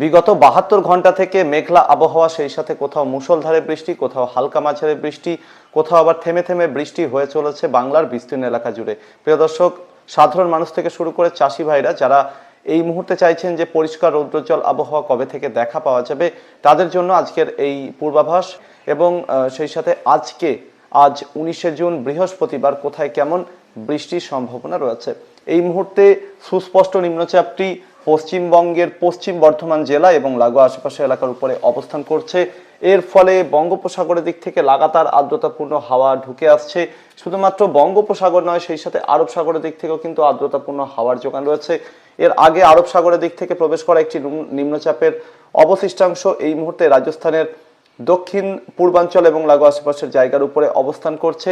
বিগত বাহাত্তর ঘণ্টা থেকে মেঘলা আবহাওয়া, সেই সাথে কোথাও মুষলধারে বৃষ্টি, কোথাও হালকা মাঝারে বৃষ্টি, কোথাও আবার থেমে থেমে বৃষ্টি হয়ে চলেছে বাংলার বিস্তীর্ণ এলাকা জুড়ে। প্রিয় দর্শক, সাধারণ মানুষ থেকে শুরু করে চাষি ভাইরা যারা এই মুহূর্তে চাইছেন যে পরিষ্কার রৌদ্রোজ্জ্বল আবহাওয়া কবে থেকে দেখা পাওয়া যাবে, তাদের জন্য আজকের এই পূর্বাভাস এবং সেই সাথে আজকে, আজ উনিশে জুন, বৃহস্পতিবার কোথায় কেমন বৃষ্টির সম্ভাবনা রয়েছে। এই মুহূর্তে সুস্পষ্ট নিম্নচাপটি পশ্চিমবঙ্গের পশ্চিম বর্ধমান জেলা এবং লাগোয়া আশেপাশে এলাকার উপরে অবস্থান করছে। এর ফলে বঙ্গোপসাগরের দিক থেকে লাগাতার আর্দ্রতাপূর্ণ হাওয়া ঢুকে আসছে। শুধুমাত্র বঙ্গোপসাগর নয়, সেই সাথে আরব সাগরের দিক থেকেও কিন্তু আর্দ্রতাপূর্ণ হাওয়ার যোগান রয়েছে। এর আগে আরব সাগরের দিক থেকে প্রবেশ করা একটি নিম্নচাপের অবশিষ্টাংশ এই মুহূর্তে রাজস্থানের দক্ষিণ, পূর্বাঞ্চল এবং লাগোয়া আশেপাশের জায়গার উপরে অবস্থান করছে।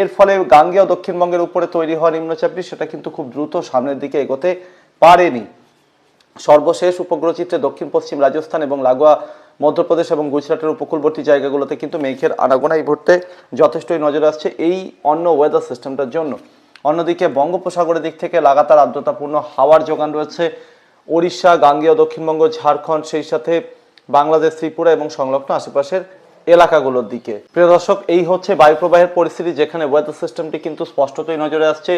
এর ফলে গাঙ্গেয় দক্ষিণবঙ্গের উপরে তৈরি হওয়া নিম্নচাপটি সেটা কিন্তু খুব দ্রুত সামনের দিকে এগোতে পারেনি। সর্বশেষ উপগ্রহ চিত্রে দক্ষিণ, পশ্চিম রাজস্থান এবং লাগোয়া মধ্যপ্রদেশ এবং গুজরাটের উপকূলবর্তী জায়গাগুলোতে কিন্তু মেঘের আনাগোনা এই মুহূর্তে যথেষ্টই নজরে আসছে এই অন্য ওয়েদার সিস্টেমটার জন্য। অন্যদিকে বঙ্গোপসাগরের দিক থেকে লাগাতার আর্দ্রতাপূর্ণ হাওয়ার যোগান রয়েছে। ওড়িশা, গাঙ্গেয়, দক্ষিণবঙ্গ, ঝাড়খণ্ড, সেই সাথে বাংলাদেশ, ত্রিপুরা এবং সংলগ্ন আশেপাশের এলাকাগুলোর দিকে। প্রিয় দর্শক, এই হচ্ছে বায়ুপ্রবাহের পরিস্থিতি যেখানে ওয়েদার সিস্টেমটি কিন্তু স্পষ্টতই নজরে আসছে।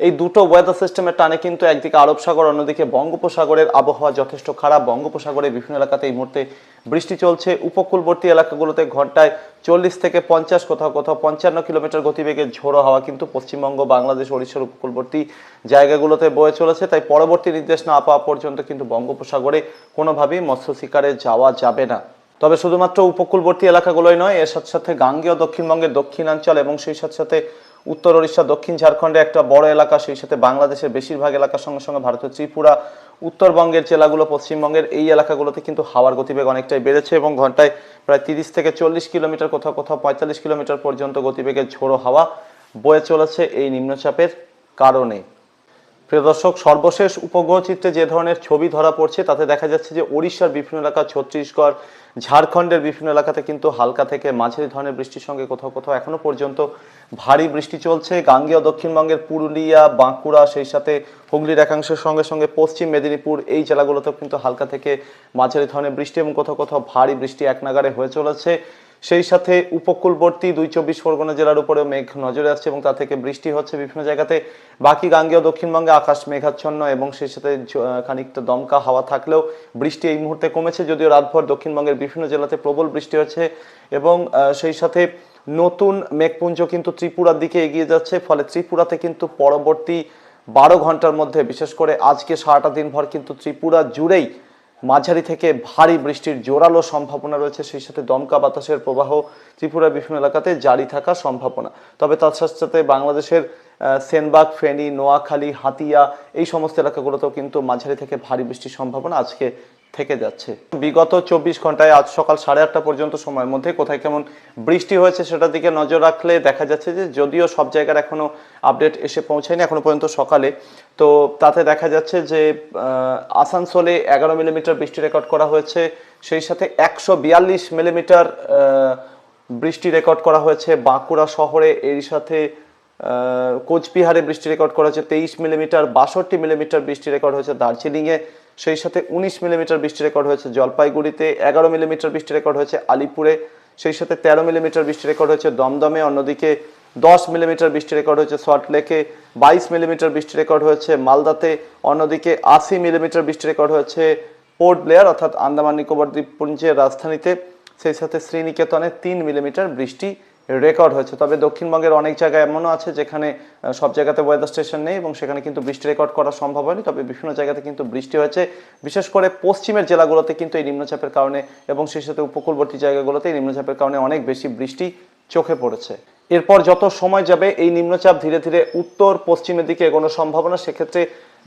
এই দুটো ওয়েদার সিস্টেমের টানে কিন্তু একদিকে আরব সাগর, অন্যদিকে বঙ্গোপসাগরের আবহাওয়া যথেষ্ট খারাপ। বঙ্গোপসাগরের বিভিন্ন এলাকাতে এই মুহূর্তে বৃষ্টি চলছে। উপকূলবর্তী এলাকাগুলোতে ঘন্টায় চল্লিশ থেকে পঞ্চাশ, কোথাও কোথাও পঞ্চান্ন কিলোমিটার গতিবেগে ঝোড়ো হাওয়া। কিন্তু পশ্চিমবঙ্গ, বাংলাদেশ, ওড়িশার উপকূলবর্তী জায়গাগুলোতে বয়ে চলেছে। তাই পরবর্তী নির্দেশ না পাওয়া পর্যন্ত কিন্তু বঙ্গোপসাগরে কোনোভাবেই মৎস্য শিকারে যাওয়া যাবে না। তবে শুধুমাত্র উপকূলবর্তী এলাকাগুলোই নয়, এর সাথে সাথে গাঙ্গেয় দক্ষিণবঙ্গের দক্ষিণাঞ্চল এবং সেই সাথে সাথে উত্তর ওড়িশা, দক্ষিণ ঝাড়খণ্ডে একটা বড় এলাকা, সেই সাথে বাংলাদেশের বেশিরভাগ এলাকার সঙ্গে সঙ্গে ভারতের ত্রিপুরা, উত্তরবঙ্গের জেলাগুলো, পশ্চিমবঙ্গের এই এলাকাগুলোতে কিন্তু হাওয়ার গতিবেগ অনেকটাই বেড়েছে এবং ঘন্টায় প্রায় তিরিশ থেকে চল্লিশ কিলোমিটার, কোথাও কোথাও পঁয়তাল্লিশ কিলোমিটার পর্যন্ত গতিবেগের ঝোড়ো হাওয়া বয়ে চলেছে এই নিম্নচাপের কারণে। প্রিয় দর্শক, সর্বশেষ উপগ্রহ চিত্রে যে ধরনের ছবি ধরা পড়ছে, তাতে দেখা যাচ্ছে যে ওড়িশার বিভিন্ন এলাকা, ছত্তিশগড়, ঝাড়খণ্ডের বিভিন্ন এলাকাতে কিন্তু হালকা থেকে মাঝারি ধরনের বৃষ্টির সঙ্গে কোথাও কোথাও এখনও পর্যন্ত ভারী বৃষ্টি চলছে। গাঙ্গেয় দক্ষিণবঙ্গের পুরুলিয়া, বাঁকুড়া, সেই সাথে হুগলির একাংশের সঙ্গে সঙ্গে পশ্চিম মেদিনীপুর, এই জেলাগুলোতেও কিন্তু হালকা থেকে মাঝারি ধরনের বৃষ্টি এবং কোথাও কোথাও ভারী বৃষ্টি এক নাগারে হয়ে চলেছে। সেই সাথে উপকূলবর্তী দুই চব্বিশ পরগনা জেলার উপরেও মেঘ নজরে আসছে এবং তা থেকে বৃষ্টি হচ্ছে বিভিন্ন জায়গাতে। বাকি গাঙ্গেয় দক্ষিণবঙ্গে আকাশ মেঘাচ্ছন্ন এবং সেই সাথে খানিকটা দমকা হাওয়া থাকলেও বৃষ্টি এই মুহূর্তে কমেছে, যদিও রাতভর দক্ষিণবঙ্গের বিভিন্ন জেলাতে প্রবল বৃষ্টি হচ্ছে এবং সেই সাথে নতুন মেঘপুঞ্জ কিন্তু ত্রিপুরার দিকে এগিয়ে যাচ্ছে, ফলে ত্রিপুরাতে কিন্তু পরবর্তী বারো ঘণ্টার মধ্যে, বিশেষ করে আজকে সারাটা দিনভর কিন্তু ত্রিপুরা জুড়েই মাঝারি থেকে ভারী বৃষ্টির জোরালো সম্ভাবনা রয়েছে, সেই সাথে দমকা বাতাসের প্রবাহ ত্রিপুরার বিভিন্ন এলাকাতে জারি থাকা সম্ভাবনা। তবে তার সাথে সাথে বাংলাদেশের সেনবাগ, ফেনী, নোয়াখালী, হাতিয়া এই সমস্ত এলাকাগুলোতেও কিন্তু মাঝারি থেকে ভারী বৃষ্টির সম্ভাবনা আজকে থেকে যাচ্ছে। বিগত চব্বিশ ঘন্টায় আজ সকাল সাড়ে আটটা পর্যন্ত সময়ের মধ্যে কোথায় কেমন বৃষ্টি হয়েছে সেটার দিকে নজর রাখলে দেখা যাচ্ছে যে যদিও সব জায়গার এখনও আপডেট এসে পৌঁছায়নি এখনও পর্যন্ত সকালে, তো তাতে দেখা যাচ্ছে যে আসানসোলে এগারো মিলিমিটার বৃষ্টি রেকর্ড করা হয়েছে, সেই সাথে একশো বিয়াল্লিশ মিলিমিটার বৃষ্টি রেকর্ড করা হয়েছে। বাঁকুড়া শহরে এর সাথে কোচবিহারে বৃষ্টি রেকর্ড করা হয়েছে তেইশ মিলিমিটার, বাষট্টি মিলিমিটার বৃষ্টি রেকর্ড হয়েছে। দার্জিলিংয়ে সেই সাথে উনিশ মিলিমিটার বৃষ্টি রেকর্ড হয়েছে জলপাইগুড়িতে, এগারো মিলিমিটার বৃষ্টি রেকর্ড হয়েছে আলিপুরে, সেই সাথে তেরো মিলিমিটার বৃষ্টি রেকর্ড হয়েছে দমদমে, অন্যদিকে দশ মিলিমিটার বৃষ্টি রেকর্ড হয়েছে সল্টলেকে বাইশ মিলিমিটার বৃষ্টি রেকর্ড হয়েছে মালদাতে, অন্যদিকে আশি মিলিমিটার বৃষ্টি রেকর্ড হয়েছে পোর্ট ব্লেয়ার অর্থাৎ আন্দামান নিকোবর দ্বীপপুঞ্জের রাজধানীতে, সেই সাথে শ্রীনিকেতনে তিন মিলিমিটার বৃষ্টি রেকর্ড হয়েছে। তবে দক্ষিণবঙ্গের অনেক জায়গায় এমনও আছে যেখানে সব জায়গাতে ওয়েদার স্টেশন নেই এবং সেখানে কিন্তু বৃষ্টি রেকর্ড করা সম্ভব হয়নি। তবে বিভিন্ন জায়গাতে কিন্তু বৃষ্টি হয়েছে। বিশেষ করে পশ্চিমের জেলাগুলোতে কিন্তু এই নিম্নচাপের কারণে এবং সেই সাথে উপকূলবর্তী জায়গাগুলোতে এই নিম্নচাপের কারণে অনেক বেশি বৃষ্টি চোখে পড়েছে। এরপর যত সময় যাবে, এই নিম্নচাপ ধীরে ধীরে উত্তর পশ্চিমের দিকে এগোনোর সম্ভাবনা, সেক্ষেত্রে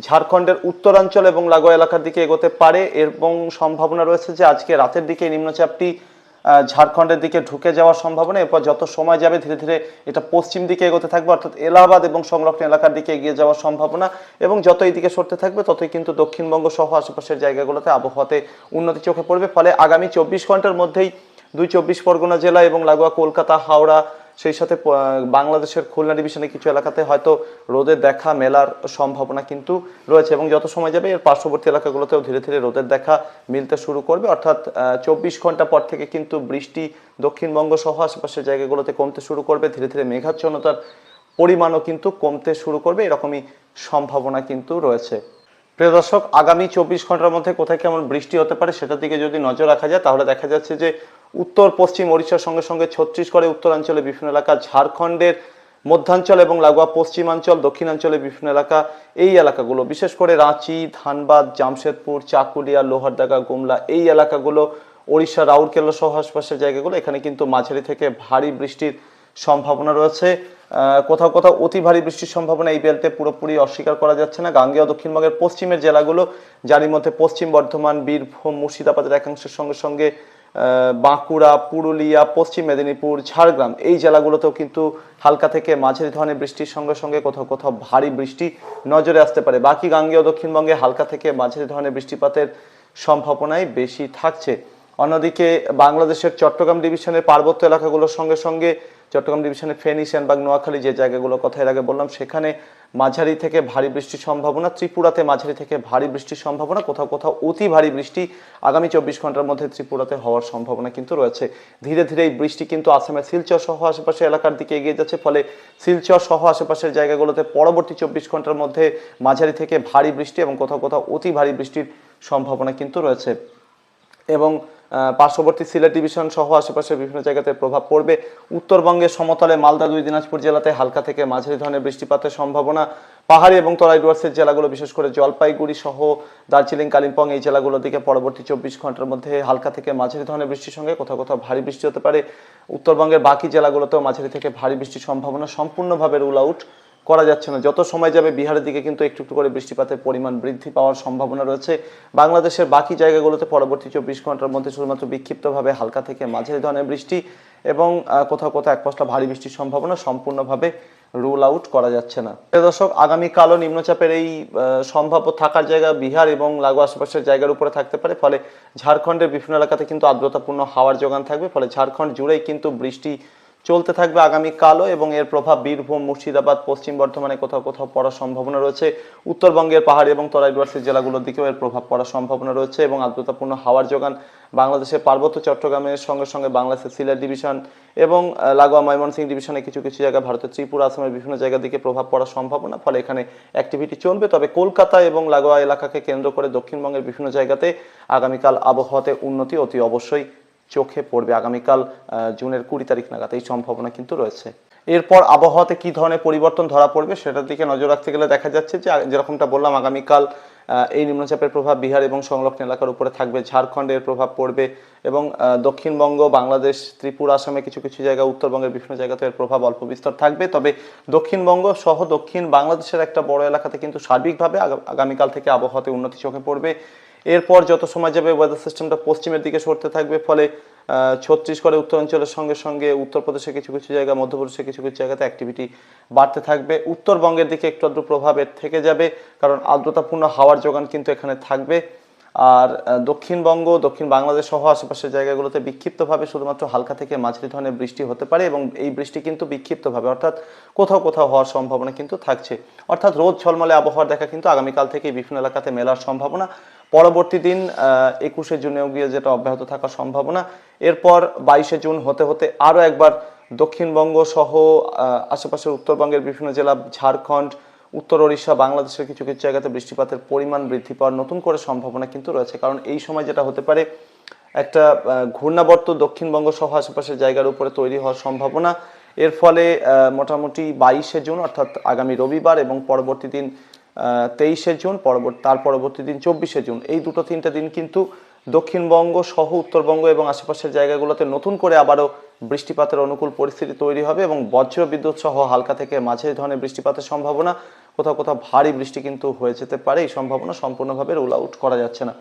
ঝাড়খণ্ডের উত্তরাঞ্চল এবং লাগোয়া এলাকার দিকে এগোতে পারে এবং সম্ভাবনা রয়েছে যে আজকে রাতের দিকে এই নিম্নচাপটি ঝাড়খণ্ডের দিকে ঢুকে যাওয়ার সম্ভাবনা, এরপর যত সময় যাবে ধীরে ধীরে এটা পশ্চিম দিকে এগোতে থাকবে, অর্থাৎ এলাহাবাদ এবং সংলগ্ন এলাকার দিকে এগিয়ে যাওয়ার সম্ভাবনা, এবং যত এই দিকে সরতে থাকবে ততই কিন্তু দক্ষিণবঙ্গ সহ আশেপাশের জায়গাগুলোতে আবহাওয়াতে উন্নতি চোখে পড়বে। ফলে আগামী চব্বিশ ঘণ্টার মধ্যেই দুই চব্বিশ পরগনা জেলা এবং লাগোয়া কলকাতা, হাওড়া সেই সাথে বাংলাদেশের খুলনা ডিভিশনে কিছু এলাকাতে হয়তো রোদের দেখা মেলার সম্ভাবনা কিন্তু রয়েছে এবং যত সময় যাবে এর পার্শ্ববর্তী এলাকাগুলোতেও ধীরে ধীরে রোদের দেখা মিলতে শুরু করবে। অর্থাৎ চব্বিশ ঘণ্টা পর থেকে কিন্তু বৃষ্টি দক্ষিণবঙ্গ সহ আশেপাশের জায়গাগুলোতে কমতে শুরু করবে। ধীরে ধীরে মেঘাচ্ছন্নতার পরিমাণও কিন্তু কমতে শুরু করবে। এরকমই সম্ভাবনা কিন্তু রয়েছে। প্রিয় দর্শক, আগামী চব্বিশ ঘণ্টার মধ্যে কোথায় কেমন বৃষ্টি হতে পারে সেটার দিকে যদি নজর রাখা যায়, তাহলে দেখা যাচ্ছে যে উত্তর, পশ্চিম ওড়িশার সঙ্গে সঙ্গে ছত্তিশগড়ে উত্তরাঞ্চলে বিভিন্ন এলাকা, ঝাড়খণ্ডের মধ্যাঞ্চল এবং লাগোয়া পশ্চিমাঞ্চল দক্ষিণাঞ্চলে বিভিন্ন এলাকা, এই এলাকাগুলো। বিশেষ করে রাঁচি, ধানবাদ, জামশেদপুর, চাকুলিয়া, লোহারদাগা, গুমলা, এই এলাকাগুলো, ওড়িশা, রাউরকেলা সহ আশপাশের জায়গাগুলো, এখানে কিন্তু মাঝারি থেকে ভারী বৃষ্টির সম্ভাবনা রয়েছে। কোথাও কোথাও অতি ভারী বৃষ্টির সম্ভাবনা এই বেলতে পুরোপুরি অস্বীকার করা যাচ্ছে না। গাঙ্গেয় দক্ষিণবঙ্গের পশ্চিমের জেলাগুলো, যারই মধ্যে পশ্চিম বর্ধমান, বীরভূম, মুর্শিদাবাদের একাংশের সঙ্গে সঙ্গে বাঁকুড়া, পুরুলিয়া, পশ্চিম মেদিনীপুর, ঝাড়গ্রাম, এই জেলাগুলোতেও কিন্তু হালকা থেকে মাঝারি ধরনের বৃষ্টির সঙ্গে সঙ্গে কোথাও কোথাও ভারী বৃষ্টি নজরে আসতে পারে। বাকি গাঙ্গেয় দক্ষিণবঙ্গে হালকা থেকে মাঝারি ধরনের বৃষ্টিপাতের সম্ভাবনাই বেশি থাকছে। অন্যদিকে বাংলাদেশের চট্টগ্রাম ডিভিশনের পার্বত্য এলাকাগুলোর সঙ্গে সঙ্গে চট্টগ্রাম ডিভিশনের ফেনী, সেনবাগ, নোয়াখালী যে জায়গাগুলোর কথা এর আগে বললাম, সেখানে মাঝারি থেকে ভারী বৃষ্টির সম্ভাবনা, ত্রিপুরাতে মাঝারি থেকে ভারী বৃষ্টির সম্ভাবনা, কোথাও কোথাও অতি ভারী বৃষ্টি আগামী চব্বিশ ঘণ্টার মধ্যে ত্রিপুরাতে হওয়ার সম্ভাবনা কিন্তু রয়েছে। ধীরে ধীরে এই বৃষ্টি কিন্তু আসামের শিলচর সহ আশেপাশের এলাকার দিকে এগিয়ে যাচ্ছে, ফলে শিলচর সহ আশেপাশের জায়গাগুলোতে পরবর্তী চব্বিশ ঘণ্টার মধ্যে মাঝারি থেকে ভারী বৃষ্টি এবং কোথাও কোথাও অতি ভারী বৃষ্টির সম্ভাবনা কিন্তু রয়েছে। এবং পার্শ্ববর্তী সিলেট ডিভিশন সহ আশেপাশের বিভিন্ন জায়গাতে প্রভাব পড়বে। উত্তরবঙ্গে সমতলে মালদা দুই, দিনাজপুর জেলাতে হালকা থেকে মাঝারি ধরনের বৃষ্টিপাতের সম্ভাবনা। পাহাড়ি এবং তরাই ডুয়ার্সের জেলাগুলো, বিশেষ করে জলপাইগুড়ি সহ দার্জিলিং, কালিম্পং এই জেলাগুলোর দিকে পরবর্তী চব্বিশ ঘণ্টার মধ্যে হালকা থেকে মাঝারি ধরনের বৃষ্টির সঙ্গে কোথাও কোথাও ভারী বৃষ্টি হতে পারে। উত্তরবঙ্গের বাকি জেলাগুলোতেও মাঝারি থেকে ভারী বৃষ্টির সম্ভাবনা সম্পূর্ণভাবে রুল আউট। করা যাচ্ছে না। যত সময় যাবে বিহারের দিকে কিন্তু একটু একটু করে বৃষ্টিপাতের পরিমাণ বৃদ্ধি পাওয়ার সম্ভাবনা রয়েছে। বাংলাদেশের বাকি জায়গাগুলোতে পরবর্তী চব্বিশ ঘণ্টার মধ্যে শুধুমাত্র বিক্ষিপ্তভাবে হালকা থেকে মাঝারি ধরনের বৃষ্টি এবং কোথাও কোথাও এক পশলা ভারী বৃষ্টির সম্ভাবনা সম্পূর্ণভাবে রুল আউট করা যাচ্ছে না। দর্শক, আগামীকালও নিম্নচাপের এই সম্ভাব্য থাকার জায়গা বিহার এবং লাগু আশেপাশের জায়গার উপরে থাকতে পারে। ফলে ঝাড়খণ্ডের বিভিন্ন এলাকাতে কিন্তু আর্দ্রতাপূর্ণ হাওয়ার যোগান থাকবে। ফলে ঝাড়খণ্ড জুড়েই কিন্তু বৃষ্টি চলতে থাকবে আগামী আগামীকালও এবং এর প্রভাব বীরভূম, মুর্শিদাবাদ, পশ্চিম বর্ধমানে কোথাও কোথাও পড়ার সম্ভাবনা রয়েছে। উত্তরবঙ্গের পাহাড়ি এবং তরাই ডুয়ার্সের জেলাগুলোর দিকেও এর প্রভাব পড়ার সম্ভাবনা রয়েছে এবং আর্দ্রতাপূর্ণ হাওয়ার যোগান বাংলাদেশের পার্বত্য চট্টগ্রামের সঙ্গে সঙ্গে বাংলাদেশের সিলেট ডিভিশন এবং লাগোয়া ময়মনসিংহ ডিভিশনে কিছু কিছু জায়গা ভারতের ত্রিপুরা, আসামের বিভিন্ন জায়গার দিকে প্রভাব পড়ার সম্ভাবনা, ফলে এখানে অ্যাক্টিভিটি চলবে। তবে কলকাতা এবং লাগোয়া এলাকাকে কেন্দ্র করে দক্ষিণবঙ্গের বিভিন্ন জায়গাতে আগামীকাল আবহাওয়াতে উন্নতি অতি অবশ্যই চোখে পড়বে। আগামীকাল জুনের কুড়ি তারিখ নাগাদ এই সম্ভাবনা কিন্তু রয়েছে। এরপর আবহাওয়াতে কি ধরনের পরিবর্তন ধরা পড়বে সেটার দিকে নজর রাখতে গেলে দেখা যাচ্ছে যে যেরকমটা বললাম, আগামীকাল এই নিম্নচাপের প্রভাব বিহার এবং সংলগ্ন এলাকার উপরে থাকবে। ঝাড়খণ্ডের প্রভাব পড়বে এবং দক্ষিণবঙ্গ, বাংলাদেশ, ত্রিপুরা, আসামে কিছু কিছু জায়গা, উত্তরবঙ্গের বিভিন্ন জায়গাতে এর প্রভাব অল্প বিস্তর থাকবে। তবে দক্ষিণবঙ্গ সহ দক্ষিণ বাংলাদেশের একটা বড় এলাকাতে কিন্তু সার্বিকভাবে আগামীকাল থেকে আবহাওয়াতে উন্নতি চোখে পড়বে। এরপর যত সময় যাবে ওয়েদার সিস্টেমটা পশ্চিমের দিকে সরতে থাকবে ফলে আহ, ছত্তিশগড়ের উত্তরাঞ্চলের সঙ্গে সঙ্গে উত্তরপ্রদেশের কিছু কিছু জায়গা মধ্যপ্রদেশের কিছু কিছু জায়গাতে অ্যাক্টিভিটি বাড়তে থাকবে। উত্তরবঙ্গের দিকে একটু আধটু প্রভাব এর থেকে যাবে কারণ আর্দ্রতাপূর্ণ হাওয়ার যোগান কিন্তু এখানে থাকবে। আর দক্ষিণবঙ্গ, দক্ষিণ বাংলাদেশ সহ আশেপাশের জায়গাগুলোতে বিক্ষিপ্তভাবে শুধুমাত্র হালকা থেকে মাঝারি ধরনের বৃষ্টি হতে পারে এবং এই বৃষ্টি কিন্তু বিক্ষিপ্তভাবে, অর্থাৎ কোথাও কোথাও হওয়ার সম্ভাবনা কিন্তু থাকছে। অর্থাৎ রোদ ঝলমলে আবহাওয়ার দেখা কিন্তু আগামীকাল থেকে বিভিন্ন এলাকাতে মেলার সম্ভাবনা। পরবর্তী দিন একুশে জুনেও গিয়ে যেটা অব্যাহত থাকার সম্ভাবনা। এরপর বাইশে জুন হতে হতে আরও একবার দক্ষিণবঙ্গ সহ আশেপাশের উত্তরবঙ্গের বিভিন্ন জেলা, ঝাড়খণ্ড উত্তর ওড়িশা, বাংলাদেশের কিছু কিছু জায়গাতে বৃষ্টিপাতের পরিমাণ বৃদ্ধি পাওয়ার নতুন করে সম্ভাবনা কিন্তু রয়েছে। কারণ এই সময় যেটা হতে পারে, একটা ঘূর্ণাবর্ত দক্ষিণবঙ্গ সহ আশেপাশের জায়গার উপরে তৈরি হওয়ার সম্ভাবনা। এর ফলে মোটামুটি বাইশে জুন, অর্থাৎ আগামী রবিবার এবং পরবর্তী দিন তেইশে জুন, পরবর্তী, তার পরবর্তী দিন চব্বিশে জুন। এই দুটো তিনটে দিন কিন্তু দক্ষিণবঙ্গ সহ উত্তরবঙ্গ এবং আশেপাশের জায়গাগুলোতে নতুন করে আবারও বৃষ্টিপাতের অনুকূল পরিস্থিতি তৈরি হবে এবং বজ্র বিদ্যুৎ সহ হালকা থেকে মাঝারি ধরনের বৃষ্টিপাতের সম্ভাবনা, কোথাও কোথাও ভারী বৃষ্টি কিন্তু হয়ে যেতে পারে। এই সম্ভাবনা সম্পূর্ণভাবে রুল আউট করা যাচ্ছে না।